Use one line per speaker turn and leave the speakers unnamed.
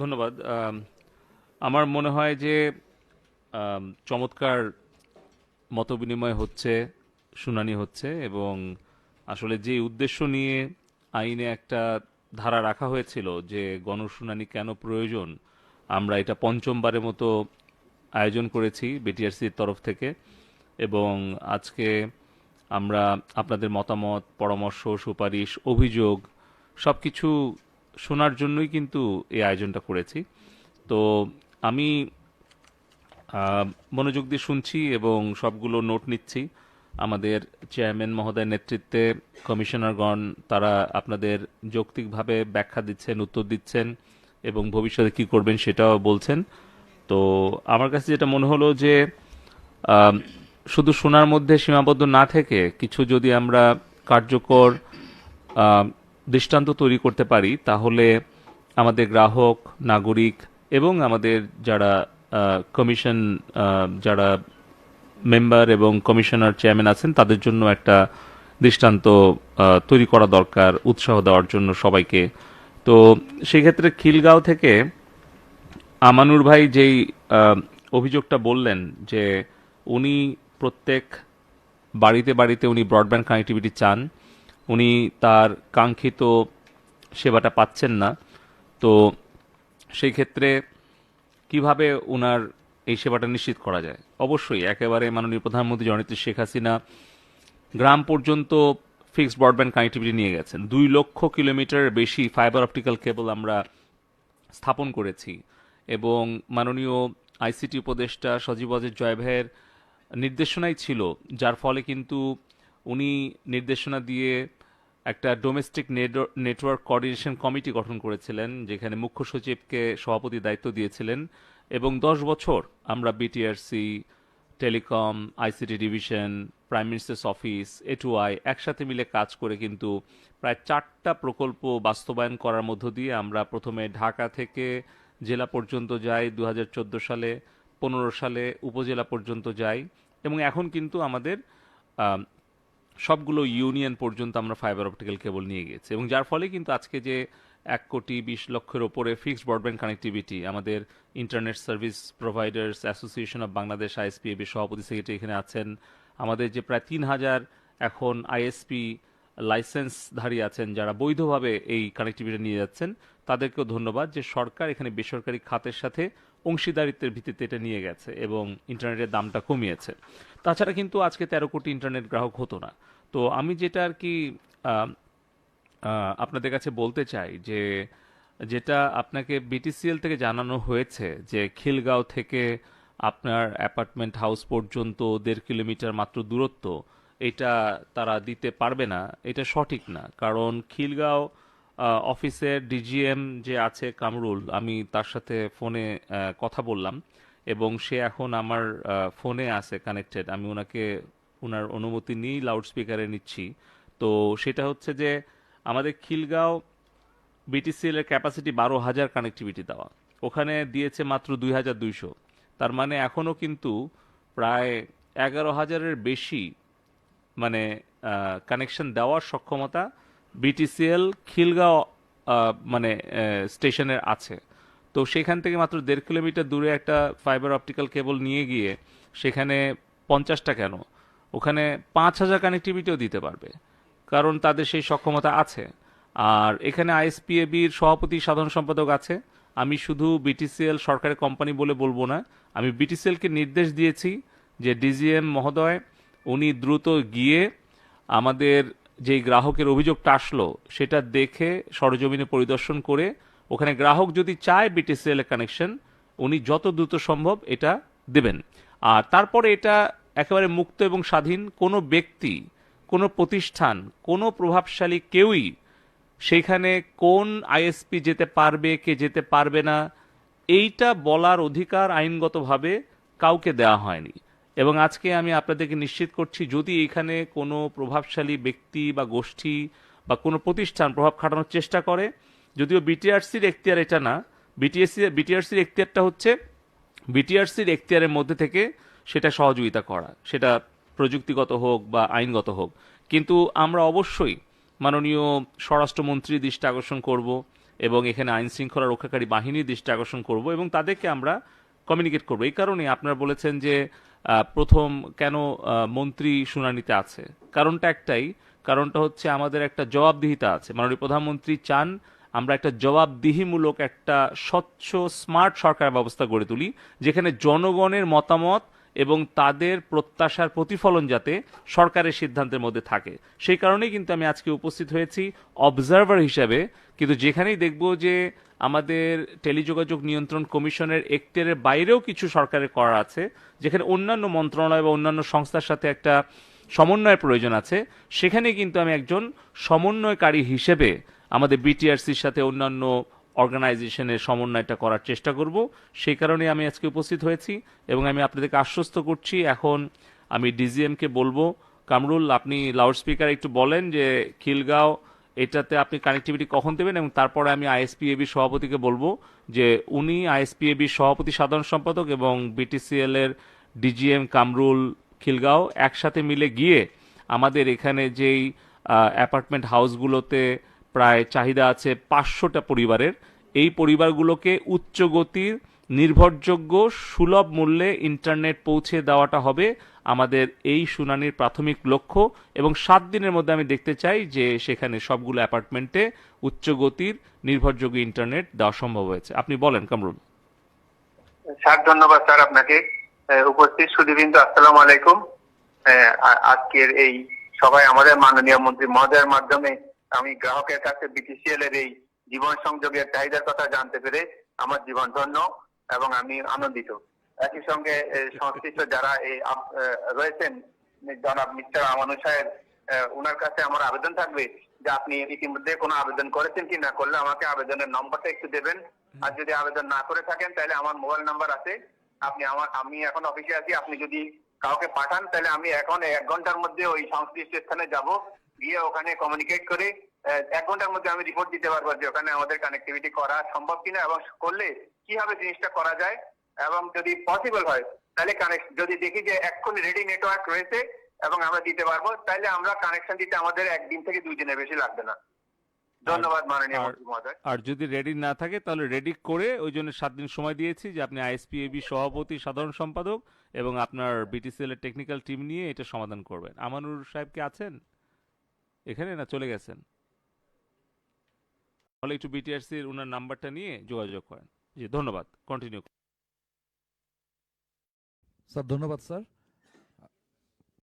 ধন্যবাদ। আমার মনে হয় যে চমৎকার মতবিনিময় হচ্ছে, শুনানি হচ্ছে এবং আসলে যে উদ্দেশ্য নিয়ে আইনে একটা ধারা রাখা হয়েছিল যে গণশুনানি কেন প্রয়োজন, আমরা এটা পঞ্চমবারের মতো আয়োজন করেছি বিটিআরসির তরফ থেকে এবং আজকে আমরা আপনাদের মতামত, পরামর্শ, সুপারিশ, অভিযোগ সব কিছু শোনার জন্যই কিন্তু এই আয়োজনটা করেছি। তো আমি মনোযোগ দিয়ে শুনছি এবং সবগুলো নোট নিচ্ছি। আমাদের চেয়ারম্যান মহোদয়ের নেতৃত্বে কমিশনারগণ, তারা আপনাদের যৌক্তিকভাবে ব্যাখ্যা দিচ্ছেন, উত্তর দিচ্ছেন এবং ভবিষ্যতে কি করবেন সেটাও বলছেন। তো আমার কাছে যেটা মনে হলো যে শুধু শোনার মধ্যে সীমাবদ্ধ না থেকে কিছু যদি আমরা কার্যকর দৃষ্টান্ত তৈরি করতে পারি, তাহলে আমাদের গ্রাহক, নাগরিক এবং আমাদের যারা কমিশন যারা মেম্বার এবং কমিশনার চেয়ারম্যান আছেন, তাদের জন্য একটা দৃষ্টান্ত তৈরি করা দরকার, উৎসাহ দেওয়ার জন্য সবাইকে। তো সেক্ষেত্রে খিলগাঁও থেকে আমানুর ভাই যেই অভিযোগটা বললেন যে উনি প্রত্যেক বাড়িতে বাড়িতে উনি ব্রডব্যান্ড কানেক্টিভিটি চান উনি তার কাঙ্ক্ষিত সেবাটা পাচ্ছেন না। তো সেই ক্ষেত্রে কীভাবে ওনার এই সেবাটা নিশ্চিত করা যায়? অবশ্যই, একেবারে মাননীয় প্রধানমন্ত্রী জননেত্রী শেখ হাসিনা গ্রাম পর্যন্ত ফিক্সড ব্রডব্যান্ড কানেক্টিভিটি নিয়ে গেছেন। দুই লক্ষ কিলোমিটারের বেশি ফাইবার অপটিক্যাল কেবল আমরা স্থাপন করেছি এবং মাননীয় আইসিটি উপদেষ্টা সজীব অজিত জয় ভাইয়ের নির্দেশনাই ছিল, যার ফলে কিন্তু উনি নির্দেশনা দিয়ে একটা ডোমেস্টিক নেটওয়ার্ক কোঅর্ডিনেশন কমিটি গঠন করেছিলেন যেখানে মুখ্য সচিবকে সভাপতি দায়িত্ব দিয়েছিলেন। এবং দশ বছর আমরা BTRC telecom ICT division prime minister's office A two I একসাথে মিলে কাজ করে কিন্তু প্রায় চারটা প্রকল্প বাস্তবায়ন করার মধ্য দিয়ে আমরা প্রথমে ঢাকা থেকে জেলা পর্যন্ত যাই দু হাজার চোদ্দ সালে পনেরো সালে উপজেলা পর্যন্ত যাই। এবং এখন কিন্তু আমাদের আম, সবগুলো ইউনিয়ন পর্যন্ত আমরা ফাইবার অপটিক্যাল কেবল নিয়ে গেছি এবং যার ফলে কিন্তু আজকে যে এক কোটি বিশ লক্ষের ওপরে ফিক্সড ব্রডব্যান্ড কানেক্টিভিটি আমাদের internet service providers association of Bangladesh ISPAB সভাপতি সেক্রেটারি এখানে আছেন। আমাদের যে প্রায় তিন হাজার এখন আইএসপি লাইসেন্সধারী আছেন, যারা বৈধভাবে এই কানেক্টিভিটি নিয়ে যাচ্ছেন, তাদেরকেও ধন্যবাদ যে সরকার এখানে বেসরকারি খাতের সাথে অংশীদারিত্বের ভিত্তিতে এটা নিয়ে গেছে এবং ইন্টারনেটের দামটা কমিয়েছে। তাছাড়া কিন্তু আজকে তেরো কোটি ইন্টারনেট গ্রাহক হতো না। তো আমি যেটা আর কি আপনাদের কাছে বলতে চাই যে, যেটা আপনাকে বিটিসিএল থেকে জানানো হয়েছে যে খিলগাঁও থেকে আপনার অ্যাপার্টমেন্ট হাউস পর্যন্ত দেড় কিলোমিটার মাত্র দূরত্ব, এটা তারা দিতে পারবে না, এটা সঠিক না। কারণ খিলগাঁও অফিসের ডিজিএম যে আছে কামরুল, আমি তার সাথে ফোনে কথা বললাম এবং সে এখন আমার ফোনে আছে কানেক্টেড আমি ওনাকে, ওনার অনুমতি নিয়েই লাউডস্পিকারে নিচ্ছি। তো সেটা হচ্ছে যে আমাদের খিলগাঁও বিটিসিএল এর ক্যাপাসিটি বারো হাজার কানেক্টিভিটি দেওয়া। ওখানে দিয়েছে মাত্র দুই হাজার দুইশো। তার মানে এখনও কিন্তু প্রায় এগারো হাজারের বেশি মানে কানেকশন দেওয়ার সক্ষমতা বিটিসিএল খিলগাঁও মানে স্টেশনের আছে। তো সেখান থেকে মাত্র দেড় কিলোমিটার দূরে একটা ফাইবার অপটিক্যাল কেবল নিয়ে গিয়ে সেখানে পঞ্চাশটা কেন? ওখানে পাঁচ হাজার কানেক্টিভিটিও দিতে পারবে। কারণ তাদের সেই সক্ষমতা আছে। আর এখানে আইএসপিএবির সভাপতি সাধারণ সম্পাদক আছে। আমি শুধু বিটিসিএল সরকারি কোম্পানি বলে বলব না, আমি বিটিসিএলকে নির্দেশ দিয়েছি যে ডিজিএম মহোদয়, উনি দ্রুত গিয়ে আমাদের যেই গ্রাহকের অভিযোগটা আসলো, সেটা দেখে সরজমিনে পরিদর্শন করে ওখানে গ্রাহক যদি চায় বিটিসিএল এর কানেকশন উনি যত দ্রুত সম্ভব এটা দেবেন। আর তারপরে এটা একেবারে মুক্ত এবং স্বাধীন কোনো ব্যক্তি, কোনো প্রতিষ্ঠান, কোনো প্রভাবশালী কেউই সেইখানে কোন আইএসপি যেতে পারবে, কে যেতে পারবে না, এইটা বলার অধিকার আইনগতভাবে কাউকে দেওয়া হয়নি। এবং আজকে আমি আপনাদেরকে নিশ্চিত করছি, যদি এখানে কোনো প্রভাবশালী ব্যক্তি বা গোষ্ঠী বা কোনো প্রতিষ্ঠান প্রভাব খাটানোর চেষ্টা করে, যদিও বিটিআরসির এখতিয়ার এটা না, বিটিএসসি, বিটিআরসির এখতিয়ারটা হচ্ছে বিটিআরসির এখতিয়ারের মধ্যে থেকে সেটা সহযোগিতা করা, সেটা প্রযুক্তিগত হোক বা আইনগত হোক। কিন্তু আমরা অবশ্যই মাননীয় স্বরাষ্ট্রমন্ত্রীর দৃষ্টি আকর্ষণ করব এবং এখানে আইন শৃঙ্খলা রক্ষাকারী বাহিনীর দৃষ্টি আকর্ষণ করব এবং তাদেরকে আমরা কমিউনিকেট করব। এই কারণে আপনারা বলেছেন যে প্রথম কেন মন্ত্রী শুনানিতে আছে? কারণটা একটাই, কারণটা হচ্ছে আমাদের একটা জবাবদিহিতা আছে। মাননীয় প্রধানমন্ত্রী চান আমরা একটা জবাবদিহিমূলক একটা স্বচ্ছ, স্মার্ট সরকার ব্যবস্থা গড়ে তুলি, যেখানে জনগণের মতামত এবং তাদের প্রত্যাশার প্রতিফলন যাতে সরকারের সিদ্ধান্তের মধ্যে থাকে। সেই কারণেই কিন্তু আমি আজকে উপস্থিত হয়েছি অবজারভার হিসাবে। কিন্তু যেখানেই দেখব যে আমাদের টেলিযোগাযোগ নিয়ন্ত্রণ কমিশনের এক্টের বাইরেও কিছু সরকারের করা আছে, যেখানে অন্যান্য মন্ত্রণালয় বা অন্যান্য সংস্থার সাথে একটা সমন্বয়ের প্রয়োজন আছে, সেখানে কিন্তু আমি একজন সমন্বয়কারী হিসেবে আমাদের বিটিআরসির সাথে অন্যান্য অর্গানাইজেশনের সমন্বয়টা করার চেষ্টা করব। সেই কারণে আমি আজকে উপস্থিত হয়েছি এবং আমি আপনাদেরকে আশ্বস্ত করছি। এখন আমি ডিজিএমকে বলব, কামরুল, আপনি লাউডস্পিকার একটু বলেন যে খিলগাঁও, এটাতে আপনি কানেক্টিভিটি কখন দেবেন এবং তারপরে আমি আইএসপিএবি সভাপতিকে বলব যে উনি আইএসপিএবি সভাপতি সাধারণ সম্পাদক এবং বিটিসিএল এর ডিজিএম কামরুল খিলগাঁও একসাথে মিলে গিয়ে আমাদের এখানে যেই অ্যাপার্টমেন্ট হাউসগুলোতে প্রায় চাহিদা আছে পাঁচশোটা পরিবারের। এই পরিবারগুলোকে উচ্চ গতির নির্ভরযোগ্য, সুলভ মূল্যে ইন্টারনেট পৌঁছে দেওয়াটা হবে আমাদের এই শুনানির প্রাথমিক লক্ষ্য এবং সাত দিনের মধ্যে আমি দেখতে চাই যে সেখানে সবগুলো অ্যাপার্টমেন্টে উচ্চ গতির নির্ভরযোগ্য ইন্টারনেট দেওয়া সম্ভব হয়েছে। আপনি বলেন, কামরুল।
স্যার, ধন্যবাদ স্যার আপনাকে। উপস্থিত সুদীবৃন্দ আসসালামু আলাইকুম। আজকের এই সবাই আমাদের মাননীয় মন্ত্রী মহোদয়ের মাধ্যমে আমি গ্রাহকের কাছে বিটিসিএল এর এই জীবন সংযোগের চাহিদার কথা জানতে পেরে আমার জীবন ধন্য এবং আমি আনন্দিত। একই সঙ্গে সংশ্লিষ্ট যারা এই রয়েছেন, জনাব মিস্টার আমানু সাহেব ওনার কাছে আমার আবেদন থাকবে যে আপনি ইতিমধ্যে কোনো আবেদন করেছেন কি না করলে আমাকে আবেদনের নম্বরটা একটু দেবেন। আর যদি আবেদন না করে থাকেন, তাহলে আমার মোবাইল নাম্বার আছে। আপনি আমার, আমি এখন অফিসে আছি, আপনি যদি কাউকে পাঠান, তাহলে আমি এখন এক ঘণ্টার মধ্যে ওই সংশ্লিষ্ট স্থানে যাব। গিয়ে ওখানে কমিউনিকেট করে এক ঘণ্টার মধ্যে আমি রিপোর্ট দিতে পারব যে ওখানে আমাদের কানেক্টিভিটি করা সম্ভব কিনা এবং করলে কীভাবে জিনিসটা করা যায় এবং যদি পসিবল হয় তাহলে কানেক্ট যদি দেখি যে এক্ষুনি রেডি নেটওয়ার্ক রয়েছে এবং আমরা দিতে পারব তাহলে আমরা কানেকশন দিতে আমাদের একদিন থেকে দুই দিনের বেশি লাগবে না। ধন্যবাদ মাননীয়
আর-
মহোদয়
আর যদি রেডি না থাকে তাহলে রেডি করে ওই জন্য সাত দিন সময় দিয়েছি যে আপনি আইএসপিএবি সভাপতি সাধারণ সম্পাদক এবং আপনার বিটিসিএল এর টেকনিক্যাল টিম নিয়ে এটা সমাধান করবেন। আমানুর সাহেব কি আছেন? এখানে না চলে গেছেন? তাহলে একটু বিটিআরসির ওনার নাম্বারটা নিয়ে যোগাযোগ করেন। জি, ধন্যবাদ। কন্টিনিউ
স্যার, ধন্যবাদ, স্যার।